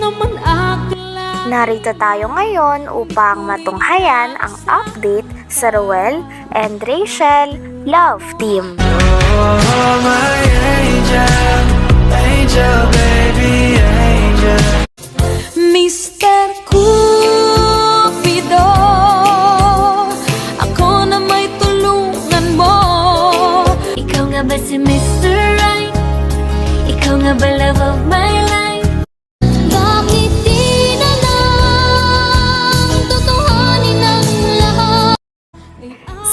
naman akla Narito tayo ngayon upang matunghayan ang update sa Ruel and Rachel Love Team. Oh, my angel, angel, baby, angel.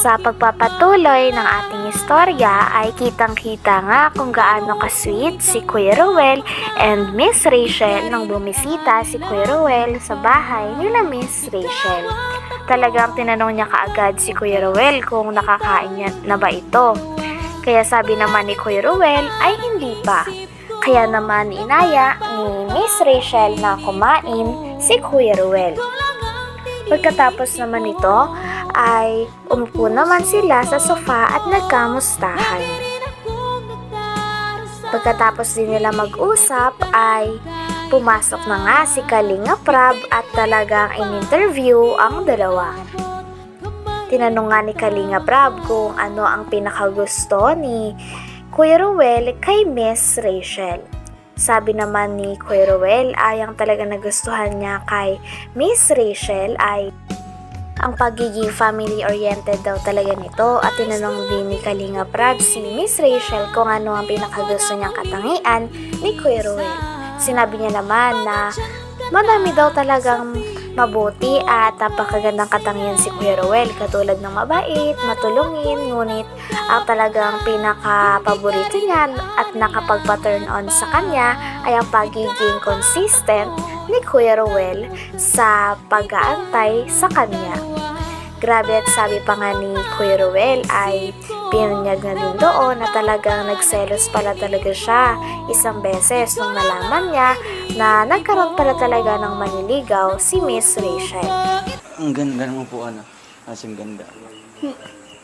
Sa pagpapatuloy ng ating istorya ay kitang-kita nga kung gaano ka-sweet si Kuya Ruel and Miss Rachel nang bumisita si Kuya Ruel sa bahay nila Miss Rachel. Talagang tinanong niya kaagad si Kuya Ruel kung nakakain niya na ba ito. Kaya sabi naman ni Kuya Ruel ay hindi pa. Kaya naman inaya ni Miss Rachel na kumain si Kuya Ruel. Pagkatapos naman nito ay umupo naman sila sa sofa at nagkamustahan. Pagkatapos din nila mag-usap ay pumasok na nga si Kalinga Prab at talagang in-interview ang dalawa. Tinanong nga ni Kalinga Prab kung ano ang pinakagusto ni Kuya Ruel kay Miss Rachel. Sabi naman ni Kuya Ruel ay ang talaga nagustuhan niya kay Miss Rachel ay ang pagiging family-oriented daw talaga nito at tinanong din ni Kalinga Prab si Miss Rachel kung ano ang pinakagusto niyang katangian ni Kuya Ruel. Sinabi niya naman na madami daw talagang mabuti at napakagandang katangian si Kuya Ruel katulad ng mabait, matulungin, ngunit ang talagang pinaka-paborito niya at nakapagpa-turn on sa kanya ay ang pagiging consistent ni Kuya Ruel sa pag-aantay sa kanya. Grabe at sabi pa nga ni Kuya Ruel ay pinunyag na din doon na talagang nagselos pala talaga siya isang beses nung nalaman niya na nagkaroon pala talaga ng maniligaw si Miss Rachel. Ang ganda mo po, ano? Asing ganda.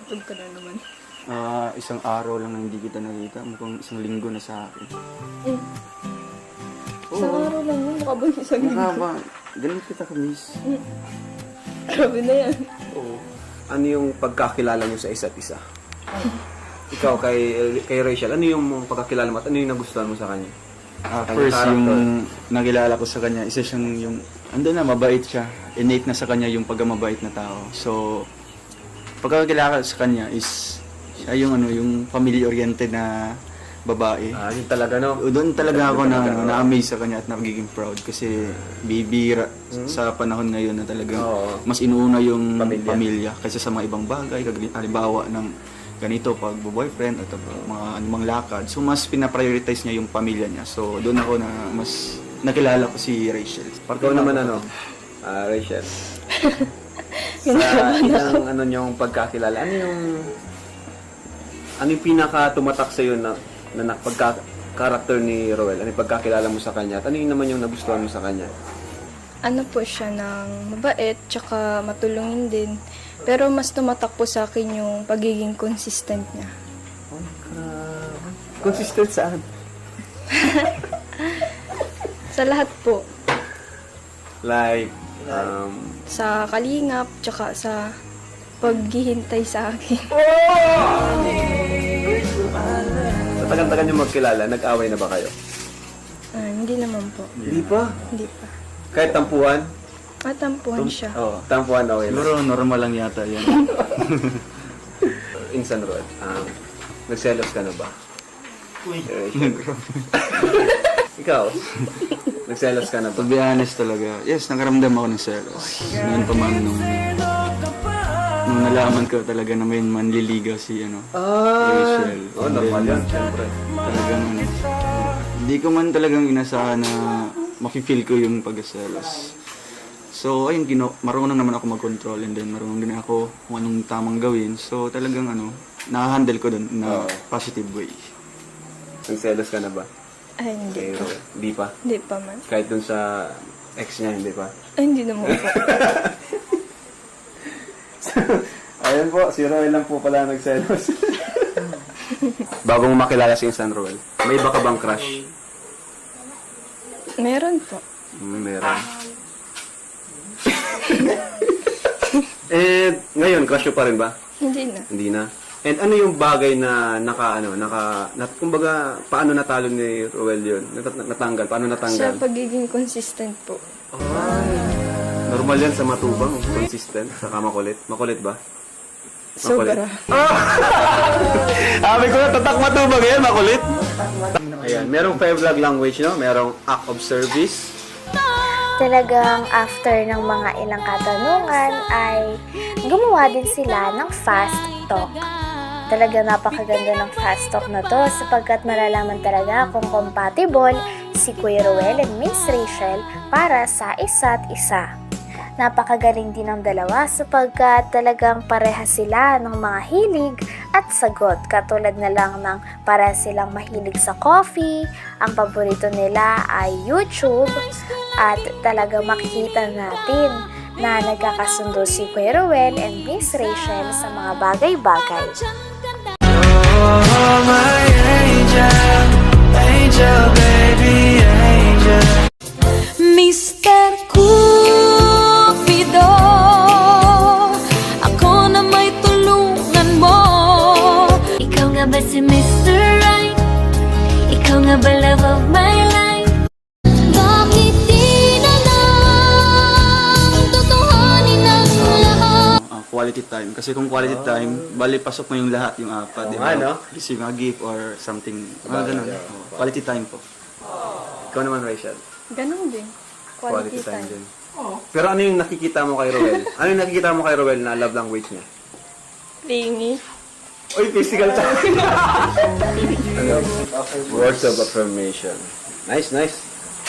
Tug ka na naman. Ah, isang araw lang na hindi kita nakita. Mukhang isang linggo na sa akin. Sa araw lang yun, mukha ba isang Mukha ba? Ganun kita ka, miss. Grabe na yan. Oo. Ano yung pagkakilala mo sa isa't isa? Ikaw kay kay Rachel, ano yung pagkakilala mo at ano yung nagustuhan mo sa kanya? Ah, Ang first, character. yung nakilala ko sa kanya, isa siyang yung, ando na, mabait siya. Innate na sa kanya yung pagkamabait na tao. So, pagkakilala ko sa kanya is, siya yung ano, yung family-oriented na babae. Ah, yun talaga no. Doon talaga ako na, Talaga, oo. na-amaze sa kanya at nagiging proud kasi bibira sa panahon ngayon na talagang Hmm? Oo. mas inuuna yung Pamilya. pamilya, kaysa sa mga ibang bagay, kag- halimbawa ng ganito pag boyfriend at mga anumang lakad. So mas pinaprioritize niya yung pamilya niya. So doon ako na mas nakilala ko si Rachel. Ikaw naman ano, ah, Rachel. sa ilang ano yung pagkakilala, ano yung ano yung pinaka tumatak sa iyo na na pagka character ni Roel? Ano yung pagkakilala mo sa kanya? At ano yung naman yung nagustuhan mo sa kanya? Ano po siya ng mabait, tsaka matulungin din. Pero mas tumatak po sa akin yung pagiging consistent niya. Consistent saan? Sa lahat po. Like, um, Sa kalingap, tsaka sa paghihintay sa akin. sa tagal-tagal niyo magkilala, nag-away na ba kayo? Ah, hindi naman po. Hindi pa. Hindi pa. Kahit tampuhan? Matampuhan siya. Oo. Tampuhan okay lang. Siguro normal lang yata yan. Insan Rod, um, nagselos ka na ba? Rachel. Ikaw, nagselos ka na ba? to be honest talaga, yes, nakaramdam ako ng selos. Ngayon pa man nung, nung nalaman ko talaga na may manliligaw si ano, Rachel. Oh, normal And then, yan, syempre. talagang ano, hindi ko man talagang inasahan na mafe-feel ko yung pagkaselos. So, ayun, gino, marunong naman ako mag-control and then marunong din ako kung anong tamang gawin. So, talagang ano, nakahandle ko dun na Oo. positive way. Nagselos ka na ba? Ay, hindi. Roel? Hindi pa. Hindi pa man. Kahit dun sa ex niya, hindi pa. Ay, hindi naman po. Ayun po, si Roel lang po pala nagselos. Bago mo makilala si Insan Roel, may iba ka bang crush? Meron po. Mm, meron. And ngayon, crush mo pa rin ba? Hindi na. Hindi na. And ano yung bagay na naka, ano, naka, nat, kumbaga, paano natalo ni Roel yun? Nat, natanggal, paano Sa natanggal? pagiging consistent po. Normal yan sa matubang, consistent, saka makulit. Makulit ba? Sobra. Sabi ko na, tatak matubang yan, makulit. Ayan, merong five love language, no? Merong act of service, Talagang after ng mga ilang katanungan ay gumawa din sila ng fast talk. Talaga napakaganda ng fast talk na to sapagkat malalaman talaga kung compatible si Kuya Ruel and Miss Rachel para sa isa't isa. Napakagaling din ng dalawa sapagkat talagang pareha sila ng mga hilig at sagot. Katulad na lang ng para silang mahilig sa coffee, ang paborito nila ay YouTube, at talaga makikita natin na nagkakasundo si Kuya and Miss Rachel sa mga bagay-bagay. Oh, my angel, angel, baby, angel. Quality time. Kasi kung quality time, bali pasok mo yung lahat, yung apat. di ba? nga, no? Receive a gift or something. Mga ganun. Oo, quality time po. Ikaw naman, Rachel. Ganun din. Quality, time. din. Pero ano yung nakikita mo kay Roel? ano yung nakikita mo kay Roel na love language niya? Clingy. Uy, physical touch. ano? Words of affirmation. Nice, nice.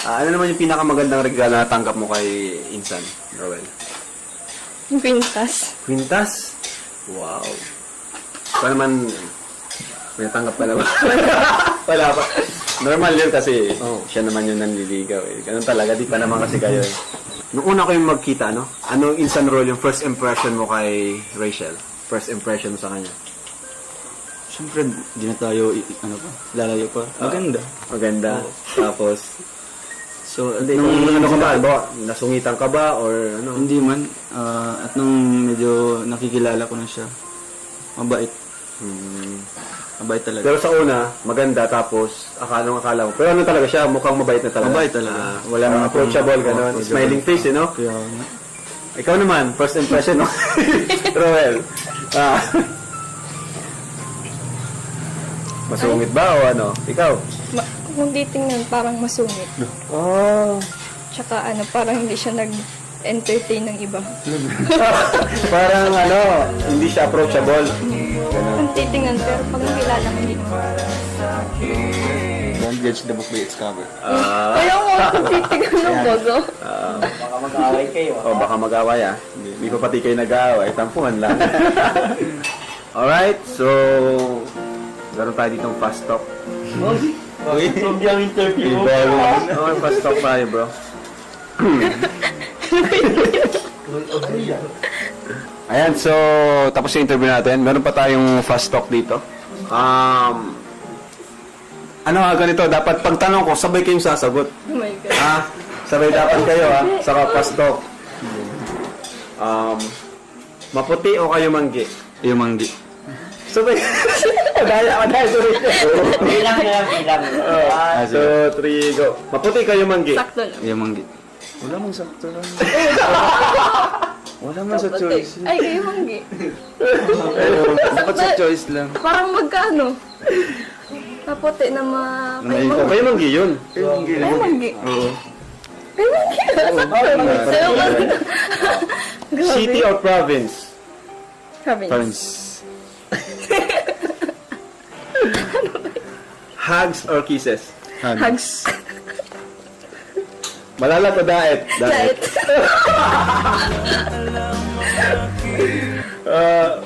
Ah, ano naman yung pinakamagandang regalo na tanggap mo kay Insan, Roel? Quintas. Quintas? Wow. Ikaw naman, may tanggap ka na ba? Wala pa. Normal yun kasi siya naman yung nanliligaw eh. Ganun talaga, di pa naman kasi kayo eh. Nung una kayong magkita, no? Ano instant role yung first impression mo kay Rachel? First impression mo sa kanya? Siyempre, di na tayo, i- ano pa, lalayo pa. Maganda. Maganda. Tapos, So, hindi, nung, ano ka ba? Ba, nasungitan ka ba? Or ano? Hindi man. ah, at nung medyo nakikilala ko na siya, mabait. Hmm. Mabait talaga. Pero sa una, maganda, tapos akala mo akala mo. Pero ano talaga siya, mukhang mabait na talaga. Mabait talaga. Ah, wala nang approachable, gano'n. approachable. Smiling face, eh, no? Kaya, nga. Ikaw naman, first impression mo. Roel. Ah. Masungit ba o ano? Ikaw? Ma- kung titingnan, parang masungit. Oh. Tsaka ano, parang hindi siya nag-entertain ng iba. Parang ano, hindi siya approachable. Kung titingnan, pero pag nakilala mo, hindi naman. Don't judge the book by its cover. Ah. Ayaw mo kung titingnan ng bago. O baka mag-away ah. Hindi pa pati kayo nag-aaway. Tampuhan lang. Alright, so... Meron tayo ditong fast talk. Uy, yung interview mo. Oo, fast talk tayo bro. Ayan, so tapos yung interview natin. Meron pa tayong fast talk dito. Um, ano nga ganito, dapat pagtanong ko, sabay kayong sasagot. Oh my God. Ha? Sabay dapat kayo ha, sa fast talk. Um, maputi o kayo manggi? Yung manggi. Sabay. Madaya, madaya, sorry. Bilang na, bilang. One, two, three, go. Maputi kayo manggi. Sakto lang. Yung manggi. Wala mang sakto lang. Wala mang sa choice. Ay, kayo manggi. Dapat sa choice lang. Parang magkano? Kapote na ma... Kayo Oh, kayo manggi yun. Yung manggi. Kayo manggi. Oo. Sa'yo ba? City or province? Province. Parents. Hugs or kisses? Hugs. Malalag o daet? Diet. Uh,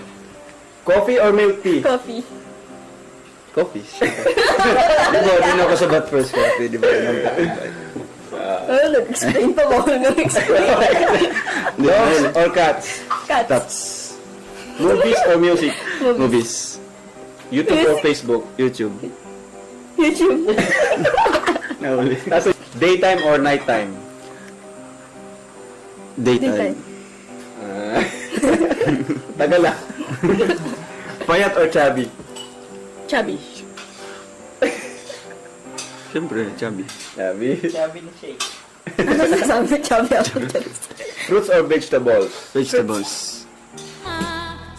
coffee or milk tea? Coffee. Coffee. Di ba, din ako sa bat first coffee, di ba? Oh, nag-explain pa ba? Nag-explain. Dogs or cats? Cats. Tats. Movies or music? Movies. YouTube or Facebook? YouTube. YouTube. Nahuli. Nasa daytime or nighttime? Daytime. Ah. Tagal ah. Payat or chubby? Chubby. Siyempre, chubby. Chubby. Ano nasabi? Chubby ako. Fruits or vegetables? Vegetables.